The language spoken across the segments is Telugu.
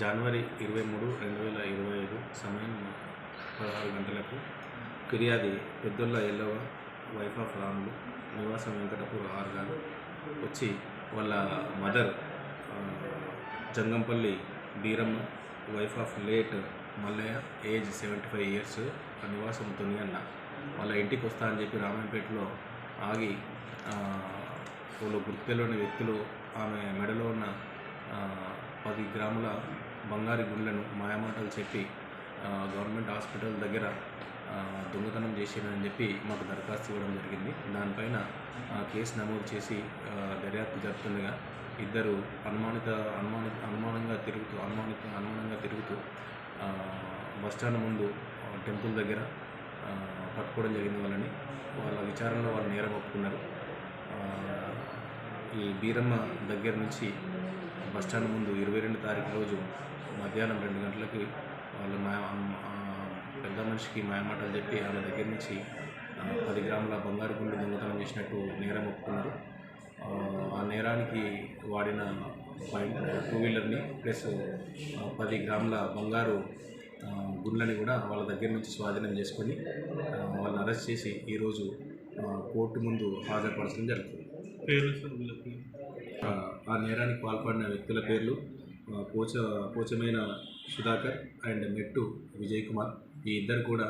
జనవరి ఇరవై మూడు రెండు వేల ఇరవై ఐదు సమయం పదహారు గంటలకు ఫిర్యాది పెద్దొల్ల ఎల్లవ వైఫ్ ఆఫ్ రాములు నివాసం వెంకటపూర్ ఆర్ గారు వచ్చి వాళ్ళ mother Jangampalli Beeramma wife of late Mallaiah age seventy five years నివాసం తొనిగన్న వాళ్ళ ఇంటికి వస్తా అని చెప్పి రామాయపేటలో ఆగి వాళ్ళు గుర్తులోని వ్యక్తులు ఆమె మెడలో ఉన్న పది గ్రాముల బంగారు గుళ్ళను మాయమాటలు చెప్పి గవర్నమెంట్ హాస్పిటల్ దగ్గర దొంగతనం చేసిరని చెప్పి మాకు దరఖాస్తు ఇవ్వడం జరిగింది. దానిపైన ఆ, కేసు నమోదు చేసి దర్యాప్తు జరుపుతుండగా ఇద్దరు అనుమానిత అనుమానిత అనుమానంగా తిరుగుతూ అనుమానిత అనుమానంగా తిరుగుతూ బస్టాండ్ ముందు టెంపుల్ దగ్గర పట్టుకోవడం జరిగింది వాళ్ళని. వాళ్ళ విచారణలో వాళ్ళు నేరం ఒప్పుకున్నారు. ఈ బీరమ్మ దగ్గర నుంచి బస్టాండ్ ముందు ఇరవై రెండు తారీఖు రోజు మధ్యాహ్నం రెండు గంటలకి వాళ్ళు మా పెద్ద మనిషికి మాయమాటలు చెప్పి ఆమె దగ్గర నుంచి పది గ్రాముల బంగారు గుండు దొంగతనం చేసినట్టు నేరం ఒప్పుకున్నారు. ఆ, నేరానికి వాడిన టూ వీలర్ని ప్లస్ పది గ్రాముల బంగారు ఆ, గుండ్లని కూడా వాళ్ళ దగ్గర నుంచి స్వాధీనం చేసుకొని వాళ్ళని అరెస్ట్ చేసి ఈరోజు కోర్టు ముందు హాజరుపరచడం జరుగుతుంది. ఆ, నేరానికి పాల్పడిన వ్యక్తుల పేర్లు పోచ పోచమైన సుధాకర్ అండ్ మెట్టు విజయ్ కుమార్. ఈ ఇద్దరు కూడా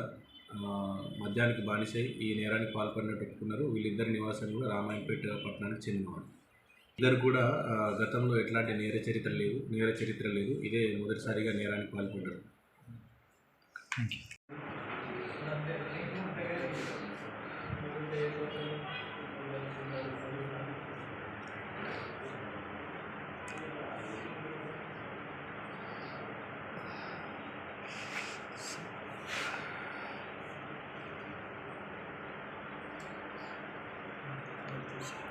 మద్యానికి బానిసై ఈ నేరానికి పాల్పడినట్టు ఒప్పుకున్నారు. వీళ్ళిద్దరి నివాసం కూడా రామాయణపేట పట్టణానికి చెందినవారు. ఇద్దరు కూడా గతంలో ఎట్లాంటి నేర చరిత్ర లేదు నేర చరిత్ర లేదు. ఇదే మొదటిసారిగా నేరానికి పాల్పడ్డారు.